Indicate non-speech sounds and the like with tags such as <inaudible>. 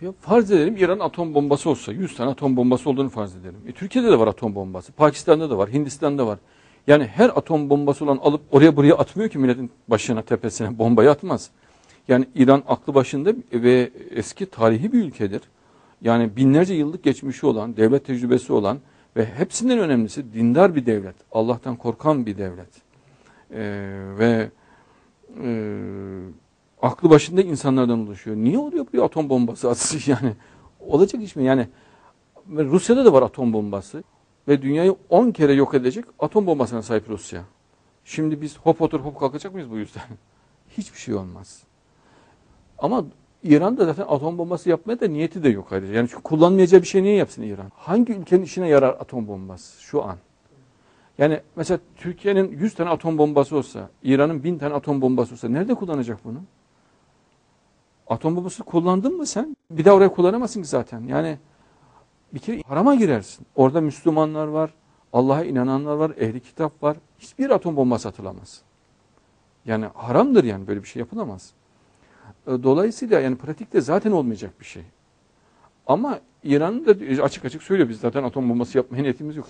Ya farz edelim İran atom bombası olsa, 100 tane atom bombası olduğunu farz edelim. E, Türkiye'de de var atom bombası, Pakistan'da da var, Hindistan'da var. Yani her atom bombası olan alıp oraya buraya atmıyor ki milletin başına tepesine bombayı atmaz. Yani İran aklı başında ve eski tarihi bir ülkedir. Yani binlerce yıllık geçmişi olan, devlet tecrübesi olan ve hepsinden önemlisi dindar bir devlet. Allah'tan korkan bir devlet. Ee, ve e, aklı başında insanlardan oluşuyor. Niye oluyor bu atom bombası atışı <laughs> yani? Olacak iş mi? Yani Rusya'da da var atom bombası ve dünyayı 10 kere yok edecek atom bombasına sahip Rusya. Şimdi biz hop otur hop kalkacak mıyız bu yüzden? <laughs> Hiçbir şey olmaz. Ama İran da zaten atom bombası yapmaya da niyeti de yok ayrıca. Yani çünkü kullanmayacağı bir şey niye yapsın İran? Hangi ülkenin işine yarar atom bombası şu an? Yani mesela Türkiye'nin 100 tane atom bombası olsa, İran'ın 1000 tane atom bombası olsa nerede kullanacak bunu? Atom bombası kullandın mı sen? Bir daha oraya kullanamazsın ki zaten. Yani bir kere harama girersin. Orada Müslümanlar var, Allah'a inananlar var, ehli kitap var. Hiçbir atom bombası atılamaz. Yani haramdır yani böyle bir şey yapılamaz. E, Dolayısıyla yani pratikte zaten olmayacak bir şey. Ama İran'ın da açık açık söylüyor biz zaten atom bombası yapmaya niyetimiz yok.